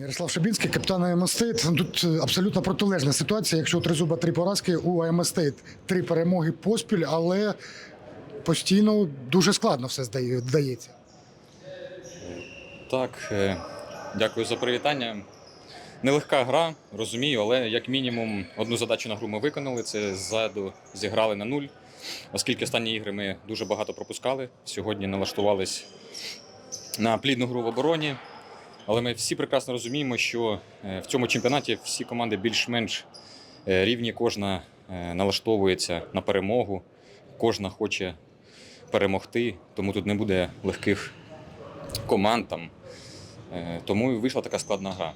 Ярослав Шабінський, капітан АМ Стейт. Тут е, абсолютно протилежна ситуація. Якщо у Тризуба три поразки, у АМ Стейт три перемоги поспіль, але постійно дуже складно все здає- вдається. Так, е, дякую за привітання. Нелегка гра, розумію, але як мінімум одну задачу на гру ми виконали. Це ззаду зіграли на нуль. Оскільки останні ігри ми дуже багато пропускали. Сьогодні налаштувались на плідну гру в обороні. Але ми всі прекрасно розуміємо, що е, в цьому чемпіонаті всі команди більш-менш е, рівні, кожна е, налаштовується на перемогу, кожна хоче перемогти, тому тут не буде легких команд там. Тому і вийшла така складна гра.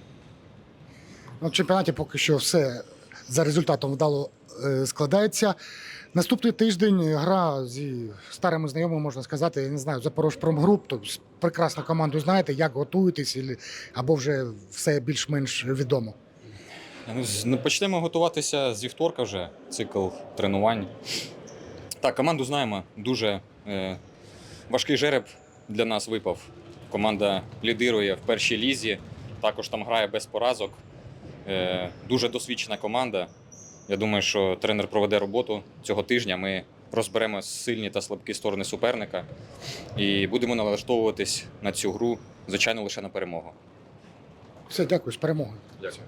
Ну, в чемпіонаті поки що все за результатом вдало складається. Наступний тиждень гра зі старими знайомими, можна сказати, я не знаю, Запорожпромгруп, тобто прекрасну команду знаєте, як готуєтесь, або вже все більш-менш відомо. Ну, ну, Почнемо готуватися з вівторка вже, цикл тренувань. Так, команду знаємо. Дуже е, важкий жереб для нас випав. Команда лідирує в першій лізі, також там грає без поразок. Е, дуже досвідчена команда. Я думаю, що тренер проведе роботу цього тижня. Ми розберемо сильні та слабкі сторони суперника і будемо налаштовуватись на цю гру, звичайно, лише на перемогу. Все, дякую, з перемогою. Дякую.